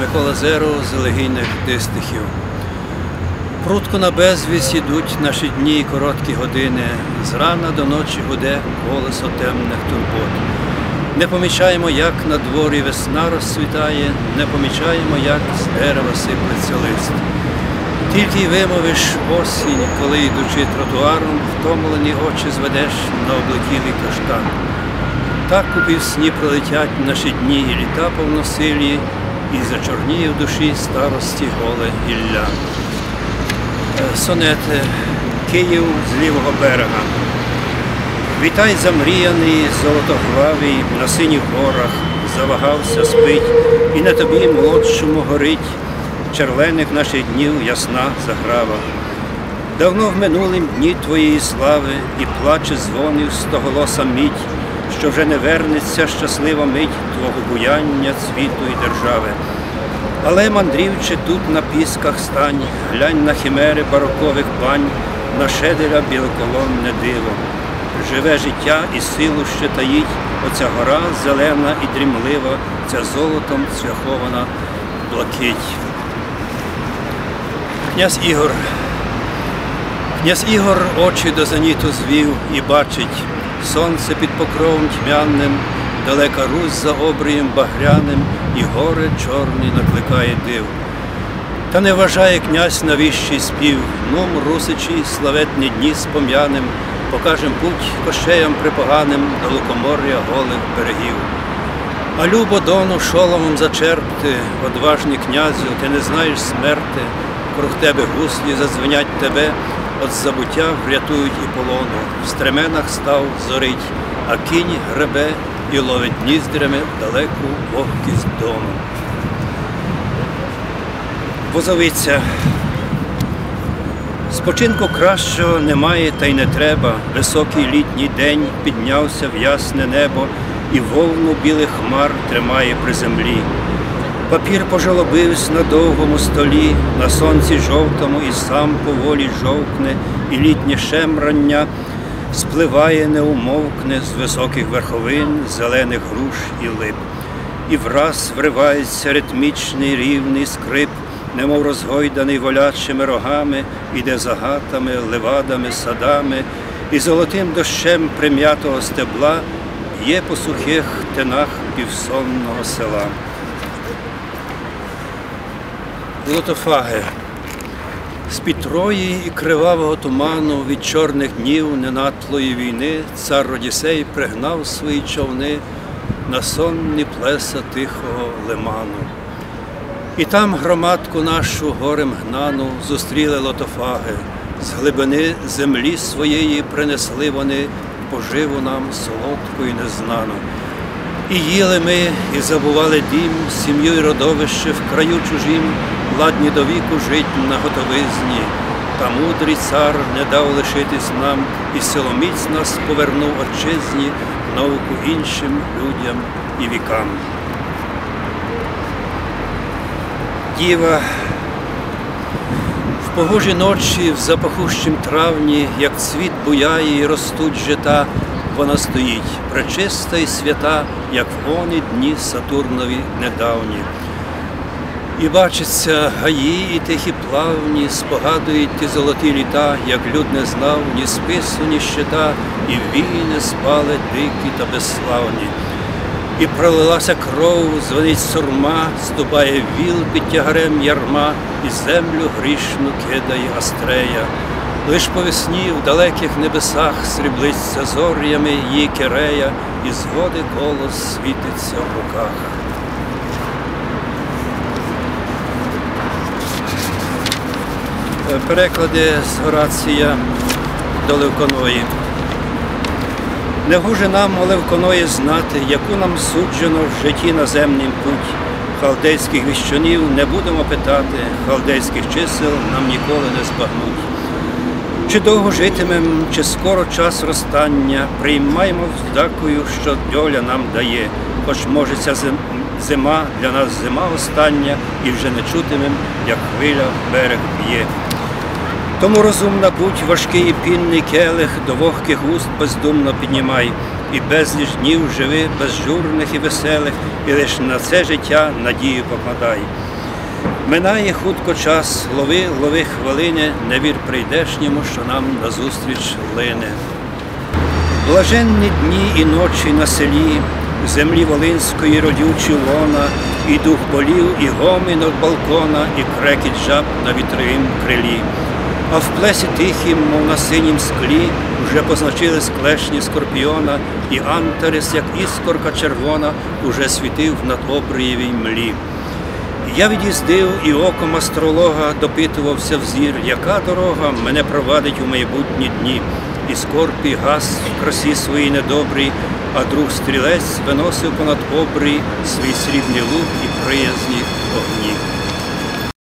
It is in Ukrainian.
Микола Зеро з елегійних дистихів. Прутко на безвість ідуть наші дні і короткі години. Зрана до ночі гуде колесо темних турбот. Не помічаємо, як на дворі весна розцвітає, не помічаємо, як з дерева сиплеться лист. Тільки й вимовиш осінь, коли йдучи тротуаром, втомлені очі зведеш на облекілий каштан. Так у півсні пролетять наші дні і літа повносилі, і зачорніє в душі старості голе гілля. Е, Сонет е, Київ з лівого берега. Вітай замріяний, золотоглавий, на синіх горах, завагався, спить, і на тобі молодшому горить, черленик наших днів ясна заграва. Давно в минулім дні твоєї слави і плаче дзвонив стоголоса мідь, що вже не вернеться щаслива мить твого буяння, цвіту і держави. Але мандрівче тут на пісках стань, глянь на химери барокових бань, на шеделя білоколонне диво. Живе життя і силу ще таїть, оця гора зелена і дрімлива, ця золотом цвяхована блакить. Князь Ігор. Князь Ігор очі до зеніту звів і бачить сонце під покровом тьмяним, далека Русь за обрієм багряним, і гори чорні накликає див. Та не вважає князь на віщий спів, нум русичі славетні дні спом'яним, покажем путь кощеям припоганим до лукомор'я голих берегів. А любо дону шоломом зачерпти, одважний князю, ти не знаєш смерти, круг тебе гуслі зазвенять тебе, от забуття врятують і полону, в стременах став зорить, а кінь гребе і ловить ніздрями далеку вогкість дому. Возовиця. Спочинку кращого немає та й не треба. Високий літній день піднявся в ясне небо і вовну білих хмар тримає при землі. Папір пожалобився на довгому столі, на сонці жовтому і сам поволі жовкне, і літнє шемрання спливає, не умовкне з високих верховин, зелених груш і лип. І враз вривається ритмічний рівний скрип, немов розгойданий волячими рогами, іде за гатами, левадами, садами, і золотим дощем прим'ятого стебла є по сухих тинах півсонного села. Лотофаги. З Пітрої і кривавого туману від чорних днів ненатлої війни цар Родісей пригнав свої човни на сонні плеса тихого лиману. І там громадку нашу горем гнану зустріли лотофаги, з глибини землі своєї принесли вони поживу нам солодку і незнану. І їли ми, і забували дім, сім'ю й родовище в краю чужім, ладні до віку жить на готовизні. Та мудрий цар не дав лишитись нам, і силоміць нас повернув отчизні, науку іншим людям і вікам. Діва в погожі ночі, в запахущім травні, як цвіт буяє і ростуть жита, вона стоїть, пречиста і свята, як в они дні Сатурнові недавні. І бачиться гаї і тихі плавні, спогадують ті золоті літа, як люд не знав ні спису, ні щита, і війни спали дикі та безславні. І пролилася кров, дзвонить сурма, ступає віл під тягарем ярма, і землю грішну кидає астрея. Лиш по весні в далеких небесах сріблиться зорями її кирея, і згоди колос світиться в руках. Переклади з Горація до Левконої. Не гуже нам, Левконої, знати, яку нам суджено в житті наземнім путь. Халдейських віщунів не будемо питати, халдейських чисел нам ніколи не збагнуть. Чи довго житимем, чи скоро час розстання, приймаємо з дякую, що доля нам дає, хоч може ця зима для нас зима остання, і вже не чутимем, як хвиля в берег б'є. Тому розумна будь важкий і пінний келих, до вогких уст бездумно піднімай, і безліч днів живи, безжурних і веселих, і лиш на це життя надію покладай. Минає хутко час, лови, лови хвилини, не вір прийдешньому, що нам назустріч лине. Блаженні дні і ночі на селі, землі Волинської родючі лона, і дух полів, і гомін від балкона, і крекіт жаб на вітрим крилі. А в плесі тихім, мов на синім склі, вже позначились клешні скорпіона, і антарес, як іскорка червона, уже світив над обриєвій млі. Я від'їздив і оком астролога допитувався взір, яка дорога мене провадить у майбутні дні. І скорпій гас в красі своїй недобрій, а друг стрілець виносив понад обрій свій срібний лук і приязні огні.